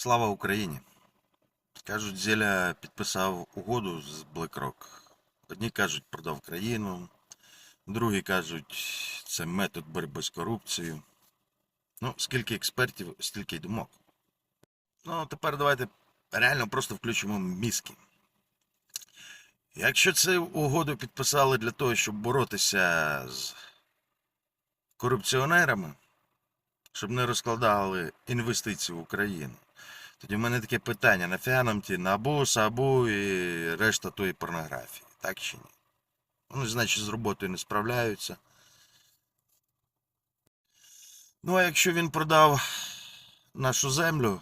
Слава Україні! Кажуть, Зеля підписав угоду з BlackRock. Одні кажуть, продав країну, другі кажуть, це метод боротьби з корупцією. Ну, скільки експертів, стільки й думок. Ну, тепер давайте реально просто включимо мізки. Якщо цю угоду підписали для того, щоб боротися з корупціонерами, щоб не розкладали інвестиції в Україну, тоді в мене таке питання: нафіга нам ті набу, сабу і решта тої порнографії, так чи ні? Вони, значить, з роботою не справляються. Ну, а якщо він продав нашу землю,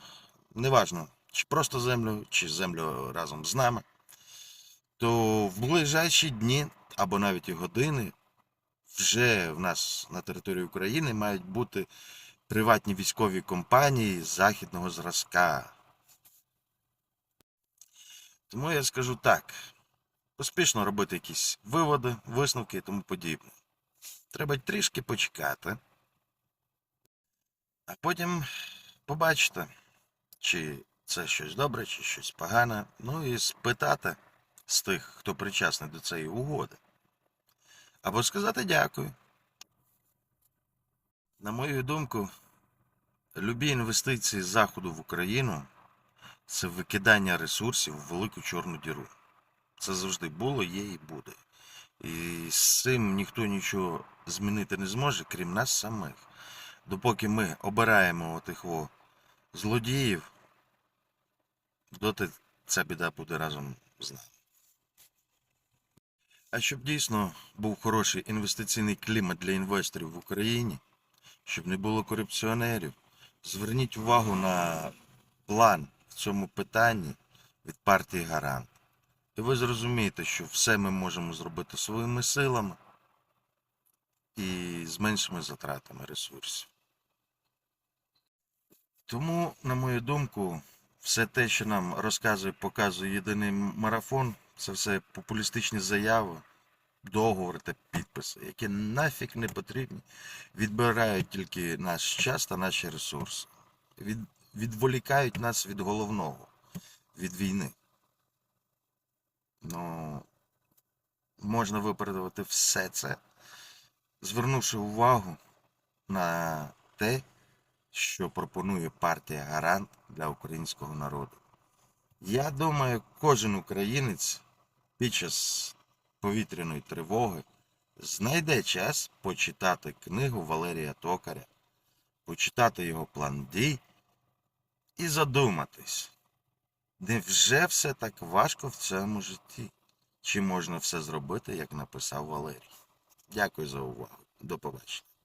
неважно, чи просто землю, чи землю разом з нами, то в ближайші дні або навіть і години вже в нас на території України мають бути приватні військові компанії західного зразка. Тому я скажу так: поспішно робити якісь виводи, висновки і тому подібне. Треба трішки почекати, а потім побачити, чи це щось добре, чи щось погане. Ну і спитати з тих, хто причасний до цієї угоди. Або сказати дякую. На мою думку, любі інвестиції Заходу в Україну це викидання ресурсів в велику чорну діру. Це завжди було, є і буде. І з цим ніхто нічого змінити не зможе, крім нас самих. Допоки ми обираємо отих злодіїв, доти ця біда буде разом з нами. А щоб дійсно був хороший інвестиційний клімат для інвесторів в Україні, щоб не було корупціонерів, зверніть увагу на план в цьому питанні від партії Гарант. І ви зрозумієте, що все ми можемо зробити своїми силами і з меншими затратами ресурсів. Тому, на мою думку, все те, що нам розказує, показує єдиний марафон, це все популістичні заяви, договори та підписи, які нафіг не потрібні, відбирають тільки наш час та наші ресурси, від, відволікають нас від головного, від війни. Ну, можна виправдати все це, звернувши увагу на те, що пропонує партія Гарант для українського народу. Я думаю, кожен українець під час повітряної тривоги знайде час почитати книгу Валерія Токаря, почитати його план дій і задуматись, невже все так важко в цьому житті? Чи можна все зробити, як написав Валерій? Дякую за увагу. До побачення.